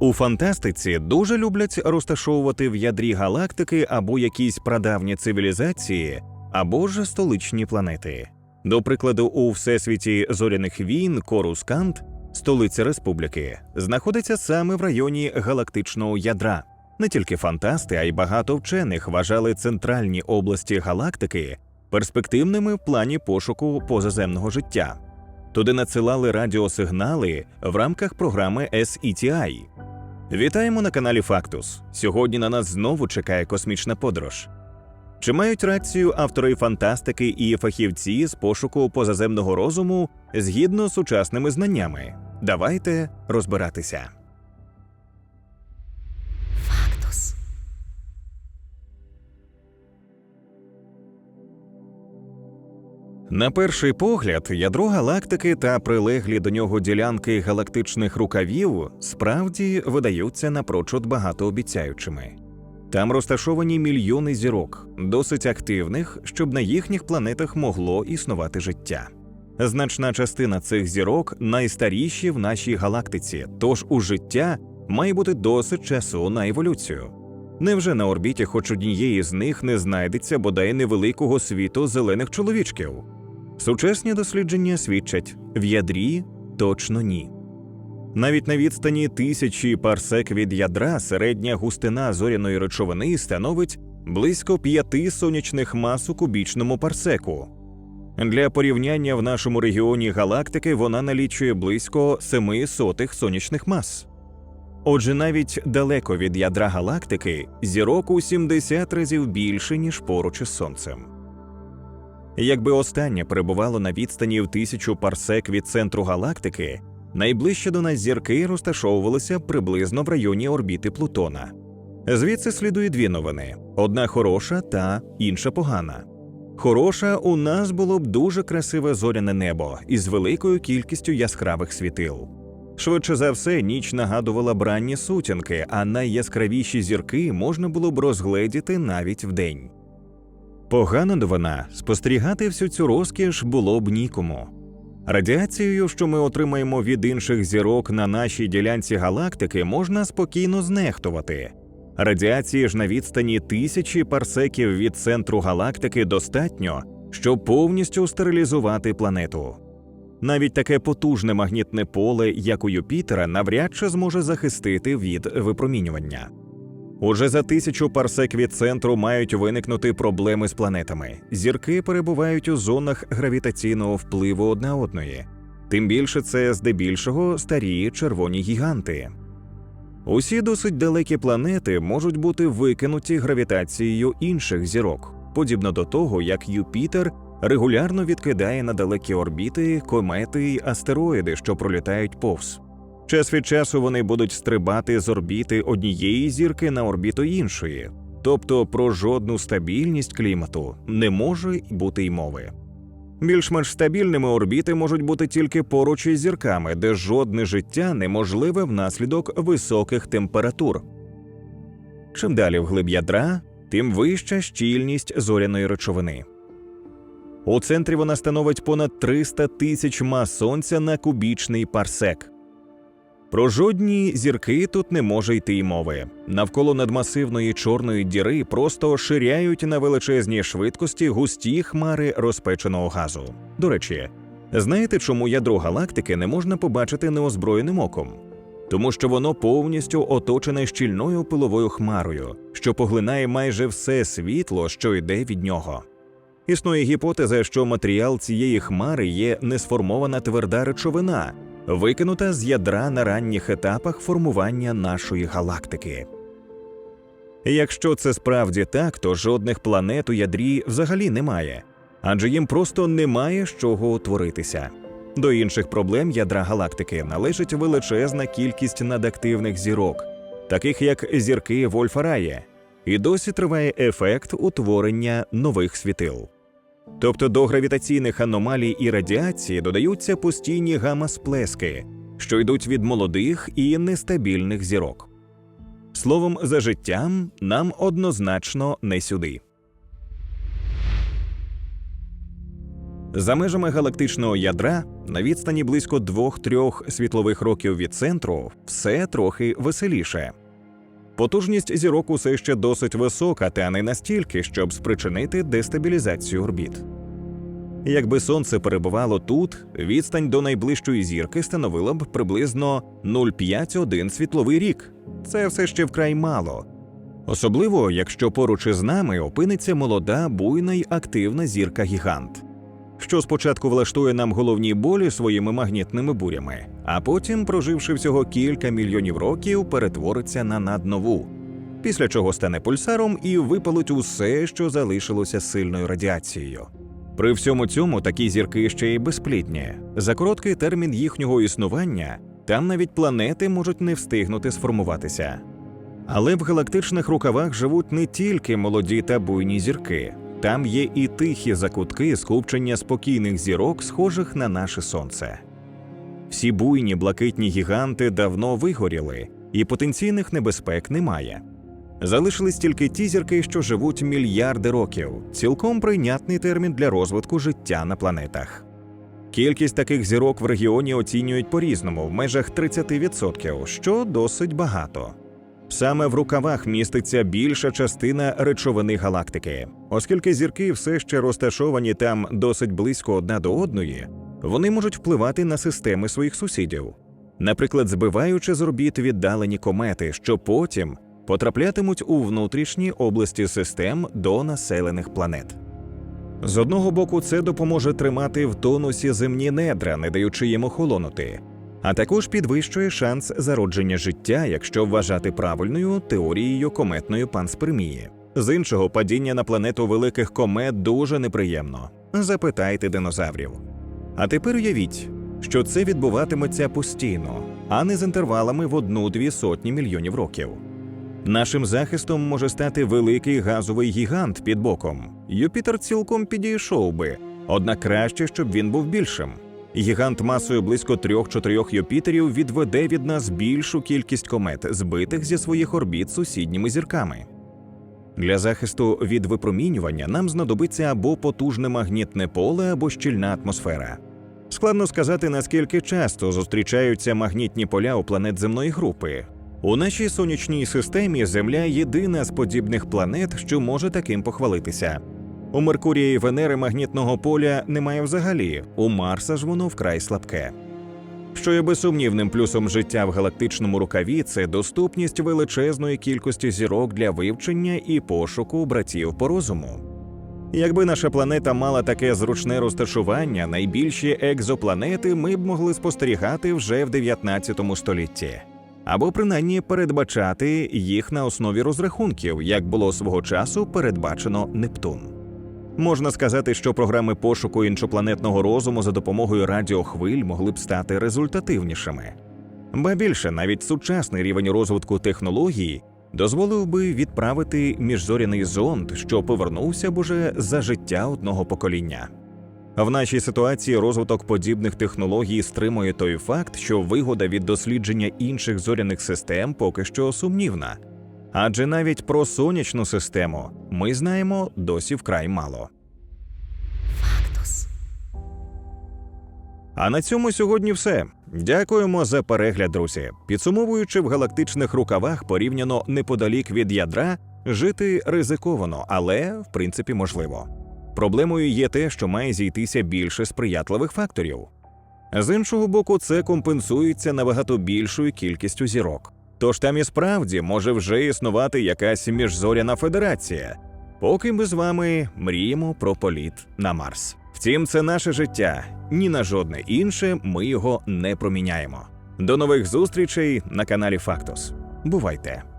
У фантастиці дуже люблять розташовувати в ядрі галактики або якісь прадавні цивілізації, або ж столичні планети. До прикладу, у всесвіті зоряних війн Корускант, столиця республіки, знаходиться саме в районі галактичного ядра. Не тільки фантасти, а й багато вчених вважали центральні області галактики перспективними в плані пошуку позаземного життя. Туди надсилали радіосигнали в рамках програми SETI. Вітаємо на каналі Фактус. Сьогодні на нас знову чекає космічна подорож. Чи мають рацію автори фантастики і фахівці з пошуку позаземного розуму згідно з сучасними знаннями? Давайте розбиратися. Фактус. На перший погляд, ядро галактики та прилеглі до нього ділянки галактичних рукавів справді видаються напрочуд багатообіцяючими. Там розташовані мільйони зірок, досить активних, щоб на їхніх планетах могло існувати життя. Значна частина цих зірок найстаріші в нашій галактиці, тож у життя має бути досить часу на еволюцію. Невже на орбіті хоч однієї з них не знайдеться бодай невеликого світу зелених чоловічків? Сучасні дослідження свідчать в ядрі точно ні. Навіть на відстані тисячі парсек від ядра середня густина зоряної речовини становить близько п'яти сонячних мас у кубічному парсеку. Для порівняння в нашому регіоні галактики вона налічує близько семи сотих сонячних мас. Отже, навіть далеко від ядра галактики зірок у 70 разів більше, ніж поруч із сонцем. Якби останнє перебувало на відстані в тисячу парсек від центру галактики, найближче до нас зірки розташовувалися приблизно в районі орбіти Плутона. Звідси слідує дві новини: одна хороша та інша погана. Хороша у нас було б дуже красиве зоряне небо із великою кількістю яскравих світил. Швидше за все, ніч нагадувала бранні сутінки, а найяскравіші зірки можна було б розгледіти навіть вдень. Погана новина спостерігати всю цю розкіш було б нікому. Радіацією, що ми отримаємо від інших зірок на нашій ділянці галактики, можна спокійно знехтувати. Радіації ж на відстані тисячі парсеків від центру галактики достатньо, щоб повністю стерилізувати планету. Навіть таке потужне магнітне поле, як у Юпітера, навряд чи зможе захистити від випромінювання. Уже за тисячу парсек від центру мають виникнути проблеми з планетами. Зірки перебувають у зонах гравітаційного впливу одна одної. Тим більше це здебільшого старі червоні гіганти. Усі досить далекі планети можуть бути викинуті гравітацією інших зірок, подібно до того, як Юпітер регулярно відкидає на далекі орбіти, комети й астероїди, що пролітають повз. Час від часу вони будуть стрибати з орбіти однієї зірки на орбіту іншої, тобто про жодну стабільність клімату не може бути й мови. Більш-менш стабільними орбіти можуть бути тільки поруч із зірками, де жодне життя неможливе внаслідок високих температур. Чим далі вглиб ядра, тим вища щільність зоряної речовини. У центрі вона становить понад 300 тисяч мас сонця на кубічний парсек. Про жодні зірки тут не може йти й мови. Навколо надмасивної чорної діри просто ширяють на величезній швидкості густі хмари розпеченого газу. До речі, знаєте, чому ядро галактики не можна побачити неозброєним оком? Тому що воно повністю оточене щільною пиловою хмарою, що поглинає майже все світло, що йде від нього. Існує гіпотеза, що матеріал цієї хмари є несформована тверда речовина, викинута з ядра на ранніх етапах формування нашої галактики. Якщо це справді так, то жодних планет у ядрі взагалі немає, адже їм просто немає з чого утворитися. До інших проблем ядра галактики належить величезна кількість надактивних зірок, таких як зірки Вольфа-Рає, і досі триває ефект утворення нових світил. Тобто до гравітаційних аномалій і радіації додаються постійні гамма-сплески, що йдуть від молодих і нестабільних зірок. Словом, за життям нам однозначно не сюди. За межами галактичного ядра, на відстані близько 2-3 світлових років від центру, все трохи веселіше. Потужність зірок усе ще досить висока, та не настільки, щоб спричинити дестабілізацію орбіт. Якби сонце перебувало тут, відстань до найближчої зірки становила б приблизно 0,5-1 світловий рік. Це все ще вкрай мало. Особливо, якщо поруч із нами опиниться молода, буйна й активна зірка гігант, що спочатку влаштує нам головні болі своїми магнітними бурями, а потім, проживши всього кілька мільйонів років, перетвориться на наднову, після чого стане пульсаром і випалить усе, що залишилося сильною радіацією. При всьому цьому такі зірки ще й безплідні. За короткий термін їхнього існування там навіть планети можуть не встигнути сформуватися. Але в галактичних рукавах живуть не тільки молоді та буйні зірки, там є і тихі закутки скупчення спокійних зірок, схожих на наше сонце. Всі буйні блакитні гіганти давно вигоріли, і потенційних небезпек немає. Залишились тільки ті зірки, що живуть мільярди років, цілком прийнятний термін для розвитку життя на планетах. Кількість таких зірок в регіоні оцінюють по-різному в межах 30%, що досить багато. Саме в рукавах міститься більша частина речовини галактики, оскільки зірки все ще розташовані там досить близько одна до одної, вони можуть впливати на системи своїх сусідів, наприклад, збиваючи з орбіт віддалені комети, що потім потраплятимуть у внутрішні області систем до населених планет. З одного боку, це допоможе тримати в тонусі земні недра, не даючи їм охолонути, а також підвищує шанс зародження життя, якщо вважати правильною теорією кометної панспермії. З іншого, падіння на планету великих комет дуже неприємно. Запитайте динозаврів. А тепер уявіть, що це відбуватиметься постійно, а не з інтервалами в одну-дві сотні мільйонів років. Нашим захистом може стати великий газовий гігант під боком. Юпітер цілком підійшов би, однак краще, щоб він був більшим. Гігант масою близько 3-4 Юпітерів відведе від нас більшу кількість комет, збитих зі своїх орбіт сусідніми зірками. Для захисту від випромінювання нам знадобиться або потужне магнітне поле, або щільна атмосфера. Складно сказати, наскільки часто зустрічаються магнітні поля у планет земної групи. У нашій сонячній системі Земля єдина з подібних планет, що може таким похвалитися. У Меркурія і Венери магнітного поля немає взагалі, у Марса ж воно вкрай слабке. Що є безсумнівним плюсом життя в галактичному рукаві, це доступність величезної кількості зірок для вивчення і пошуку братів по розуму. Якби наша планета мала таке зручне розташування, найбільші екзопланети ми б могли спостерігати вже в 19 столітті, або принаймні передбачати їх на основі розрахунків, як було свого часу передбачено Нептун. Можна сказати, що програми пошуку іншопланетного розуму за допомогою радіохвиль могли б стати результативнішими. Ба більше, навіть сучасний рівень розвитку технологій дозволив би відправити міжзоряний зонд, що повернувся б уже за життя одного покоління. В нашій ситуації розвиток подібних технологій стримує той факт, що вигода від дослідження інших зоряних систем поки що сумнівна. Адже навіть про сонячну систему ми знаємо досі вкрай мало. А на цьому сьогодні все. Дякуємо за перегляд, друзі. Підсумовуючи в галактичних рукавах порівняно неподалік від ядра, жити ризиковано, але в принципі можливо. Проблемою є те, що має зійтися більше сприятливих факторів. З іншого боку, це компенсується набагато більшою кількістю зірок. Тож там і справді може вже існувати якась міжзоряна федерація, поки ми з вами мріємо про політ на Марс. Втім, це наше життя, ні на жодне інше ми його не проміняємо. До нових зустрічей на каналі Фактус. Бувайте!